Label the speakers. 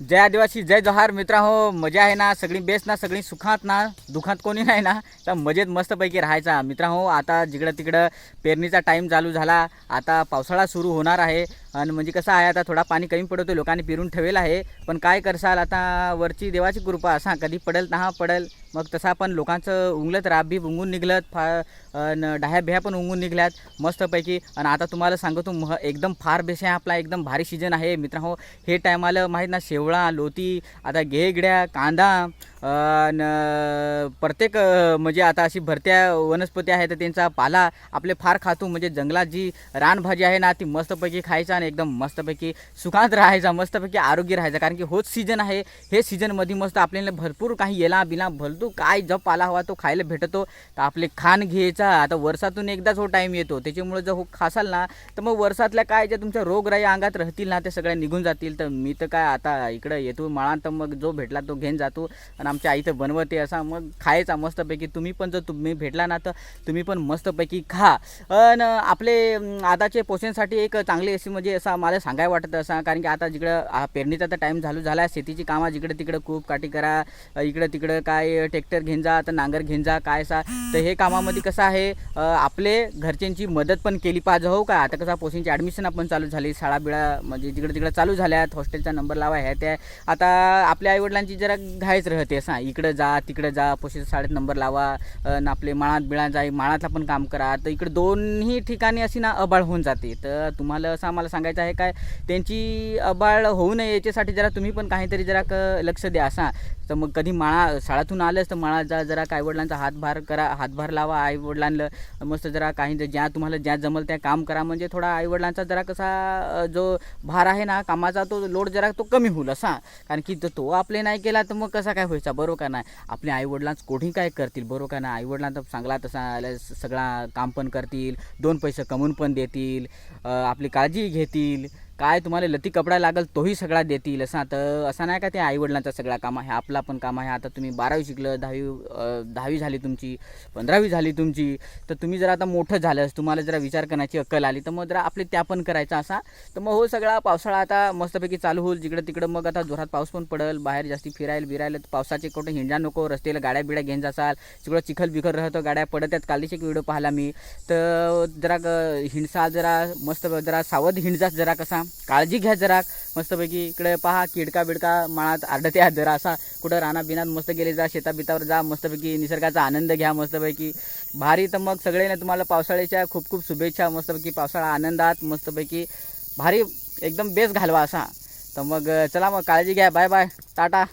Speaker 1: जय आदिवासी जय जोहार. मित्रा हो मजा आहे ना? सगळी बेस्ट ना? सगळी सुखात ना? दुखात कोणी नाही ना? तर मजेत मस्तपैकी राहायचा. मित्रा हो आता जिकडं तिकडं पेरणीचा टाईम चालू झाला. आता पावसाळा सुरू होणार आहे. आणि म्हणजे कसं आहे आता थोडा पाणी कमी पडतो लोकांनी पिरून ठेवेल आहे. पण काय करसाल आता वरची देवाची कृपा असा कधी पडेल ना? पडेल. मग तसा पण लोकांचं उंगलत राब बी उंगून निघलत फा न डाह्या बिह्या पण उंगून निघल्यात मस्तपैकी. आणि आता तुम्हाला सांगतो मह एकदम फार बेस आहे आपला एकदम भारी सीजन आहे. मित्रांनो हे टायमाला माहीत ना शेवळा लोती आता घेगड्या कांदा न प्रत्येक म्हणजे आता अशी भरत्या वनस्पती आहे तर त्यांचा पाला आपले फार खातो. म्हणजे जंगलात जी रानभाजी आहे ना ती मस्तपैकी खायचा आणि एकदम मस्तपैकी सुखात राहायचा मस्तपैकी आरोग्य राहायचा. कारण की होच सीजन आहे. हे सीजनमध्ये मस्त आपल्याला भरपूर काही येला बिला तू काय जप पाला हवा तो खायला भेटतो. तर आपले खाण घ्यायचा. आता वर्षातून एकदाच हो टाईम येतो. त्याच्यामुळे जर हो खासाल ना तर मग वर्षातल्या काय ज्या तुमच्या रोगराई अंगात राहतील ना ते सगळ्या निघून जातील. तर मी तर काय आता इकडं येतो माळांत तर मग जो भेटला तो घेऊन जातो. आणि आमच्या आई तर बनवते असा. मग खायचा मस्तपैकी. तुम्ही पण जर तुम्ही भेटला ना तर तुम्ही पण मस्तपैकी खा. आणि आपले आताचे पोषणसाठी एक चांगली अशी म्हणजे असा मला सांगाय वाटत असा. कारण की आता जिकडं पेरणीचा तर टाईम चालू झाला आहे शेतीची कामं जिकडं तिकडं खूप काठी करा. इकडं तिकडं काय ट्रॅक्टर घेऊन जा तर नांगर घेऊन जा काय सा. तर हे कामामध्ये कसं आहे आपले घरच्यांची मदत पण केली पाहिजे हो का? आता कसं पोषणची ॲडमिशन आपण चालू झाली शाळा बिळा म्हणजे जिकडं तिकडं चालू झाल्यात हॉस्टेलचा नंबर लावा ह्या त्या. आता आपल्या आईवडिलांची जरा घायच राहते असं इकडं जा तिकडं जा पोषण शाळेत नंबर लावा न आपले माळात बिळात जा माळातला पण काम करा. तर इकडे दोन्ही ठिकाणी अशी ना अबाळ होऊन जाते. तर तुम्हाला असं आम्हाला सांगायचं आहे काय त्यांची अबाळ होऊ नये याच्यासाठी जरा तुम्ही पण काहीतरी जरा क लक्ष द्या असा तर मग कधी माळा शाळातून आलंच तर माळा जा जरा काय वडिलांचा हातभार करा हातभार लावा आई वडिलांना मस्त जरा काही ज्या तुम्हाला ज्या जमल त्या काम करा. म्हणजे थोडा आई वडिलांचा जरा कसा जो भार आहे ना कामाचा तो लोड जरा तो कमी होईल असा कारण की जर तो आपले नाही केला तर मग कसा काय व्हायचा? बरोबर का नाही? आपल्या आईवडिलांच कोणी काय करतील? बरोबर का नाही? आईवडिलांचा चांगला तसा सगळा काम पण करतील दोन पैसे कमवून पण देतील आपली काळजी घेतील. काय तुम्हाला लती कपडा लागल तोही सगळा देतील असा तर असं नाही का ते आईवडिलांचा सगळा काम आहे आपला पण काम आहे. आता तुम्ही बारावी शिकलं दहावी दहावी झाली तुमची पंधरावी झाली तुमची तर तुम्ही जर आता मोठं झालं तुम्हाला जरा विचार करण्याची अक्कल आली तर मग जरा आपले त्या पण करायचा असा. तर मग हो सगळा पावसाळा आता मस्तपैकी चालू होईल जिकडं तिकडं मग आता जोरात पाऊस पण पडेल बाहेर जास्ती फिरायला बिरायला तर पावसाचे कुठे हिंडा नको रस्त्याला गाड्या बिड्या घेऊन जासाल सगळं चिखल बिखल राहतो गाड्या पडत आहेत. कालचे एक व्हिडिओ पाहिला मी. तर जरा ग- हिंडसा जरा मस्त जरा सावध हिंडजास जरा कसा. काळजी घ्या जरा. मस्तपैकी इकडे पहा किडका बिडका माळात आडत्या जरा. असा कुठं राना बिनात मस्त गेले जा शेताबितावर जा मस्तपैकी निसर्गाचा आनंद घ्या मस्तपैकी. भारी तर मग सगळे तुम्हाला पावसाळ्याच्या खूप खूप शुभेच्छा मस्तपैकी पावसाळा आनंदात मस्तपैकी भारी एकदम बेस घालवा असा. तर मग चला मग काळजी घ्या. Bye bye. टाटा.